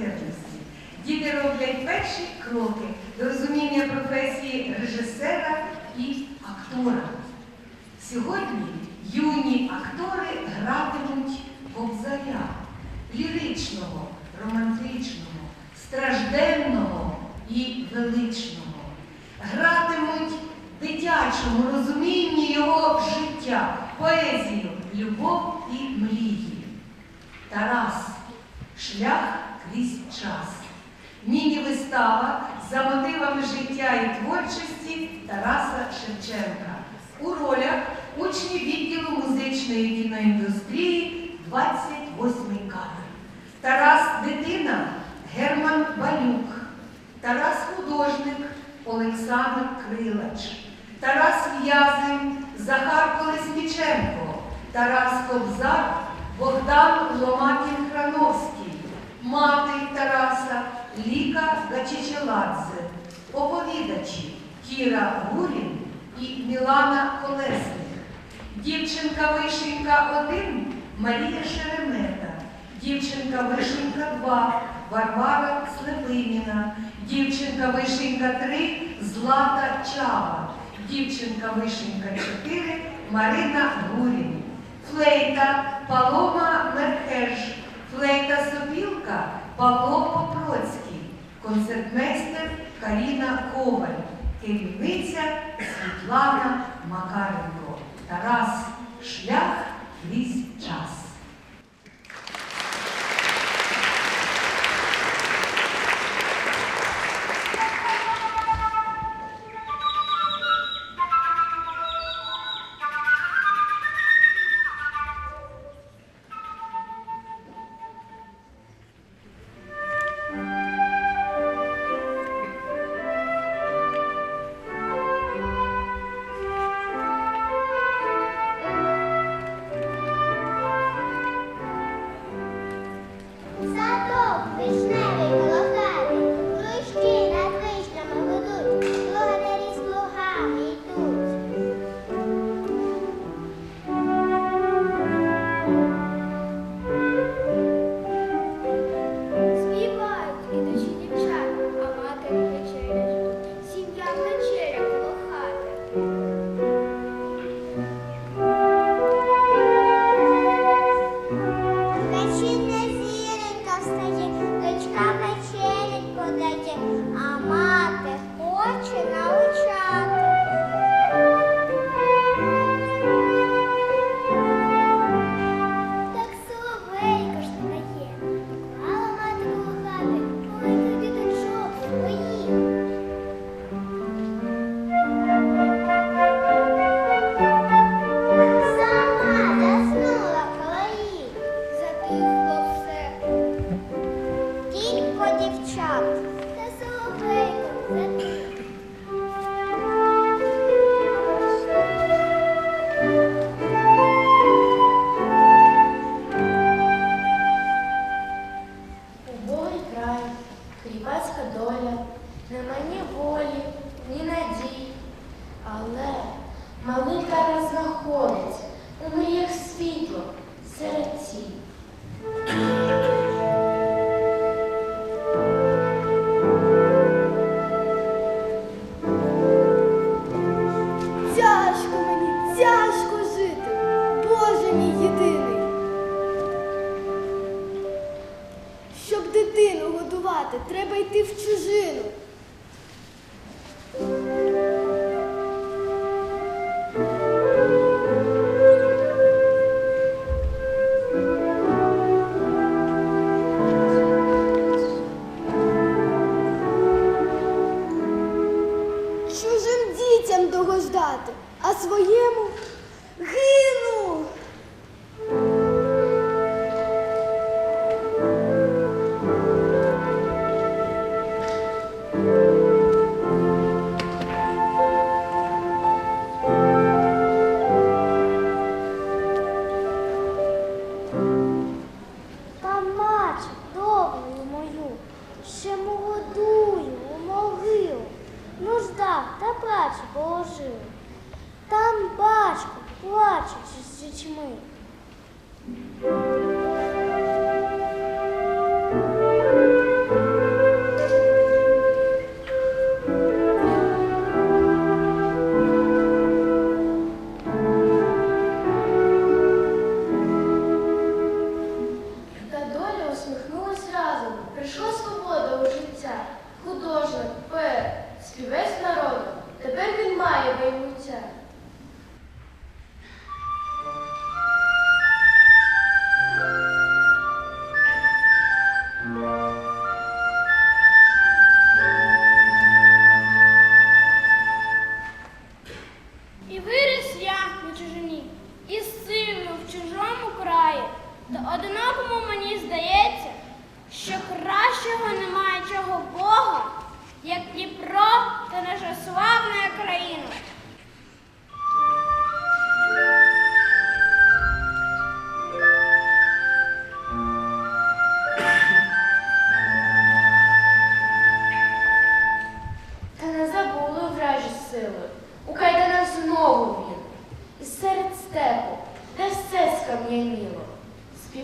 майстерності. Діти роблять перші кроки до розуміння професії режисера і актора. Сьогодні юні актори гратимуть кобзаря ліричного, романтичного, стражденного і величного. Гратимуть дитячому розумінні його життя, поезію, любов і мрії. Тарас шлях крізь час. Міні-вистава за мотивами життя і творчості Тараса Шевченка. У ролях Ліка Гачичеладзе. Оповідачі Кіра Гурін і Мілана Колесник. Дівчинка Вишенька 1 Марія Шеремета. Дівчинка Вишенька 2 Варвара Слепиніна. Дівчинка Вишенька 3 Злата Чава. Дівчинка Вишенька 4 Марина Гурін. Флейта Палома Мерхеш. Флейта Сопілка Павло Попроцький. Концертмейстер Каріна Коваль. Керівниця Світлана Макаренко. Тарас Шлях крізь час. Дівчат та соловейко. Убогий край, кріпацька доля, нема ні волі, ні надій. Але малий Тарас знаходить у мріях світло серед тінь. Годувати, треба йти в чужину. Чужим дітям догоджати, а своєму гину. Положили. Там батько плаче з дітьми.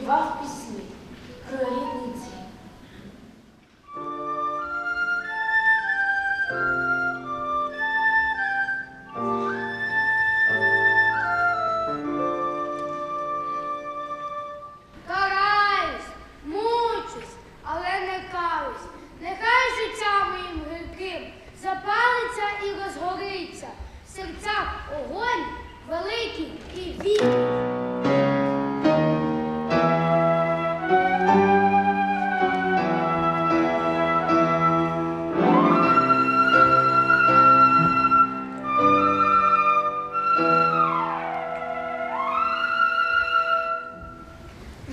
Співав пісні про рідний дім. Караюсь, мучусь, але не каюсь. Нехай життя моїм гірким запалиться і розгориться. В серцях огонь великий і вільний.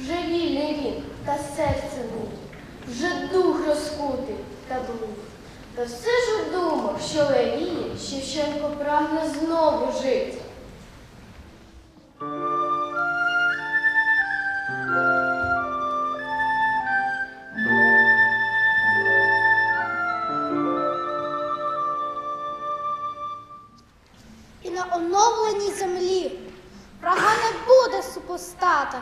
Вже вільний він, та серце нудить, вже дух розкутий та блуд. Та все ж думав, що Левіє Шевченко прагне знову жити. І на оновленій землі врага не буде супостата,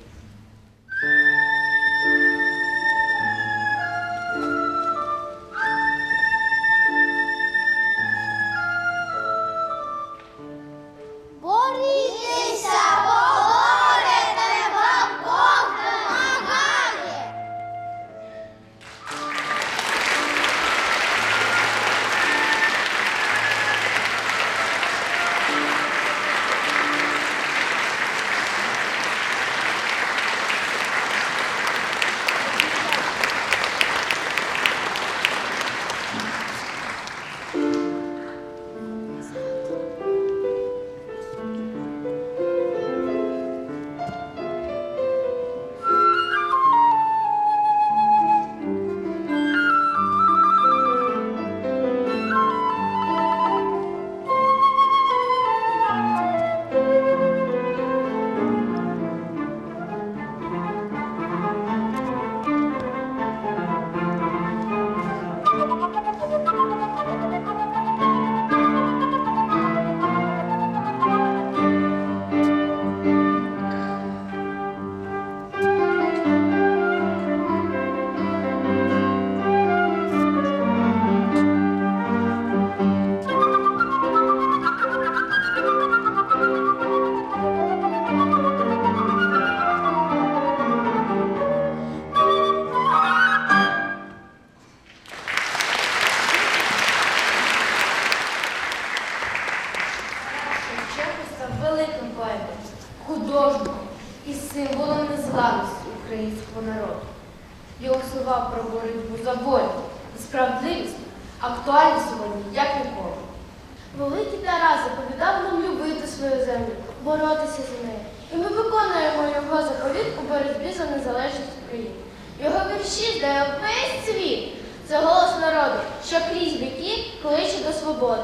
Великим поетом, художником і символом незламності українського народу. Його слова про боротьбу за волю і справедливість актуальні сьогодні, як ніколи. Великий Тарас заповідав нам любити свою землю, боротися за нею. І ми виконуємо його заповіт у боротьбі за незалежність України. Його вірші здає весь світ. Це голос народу, що крізь віки кличе до свободи.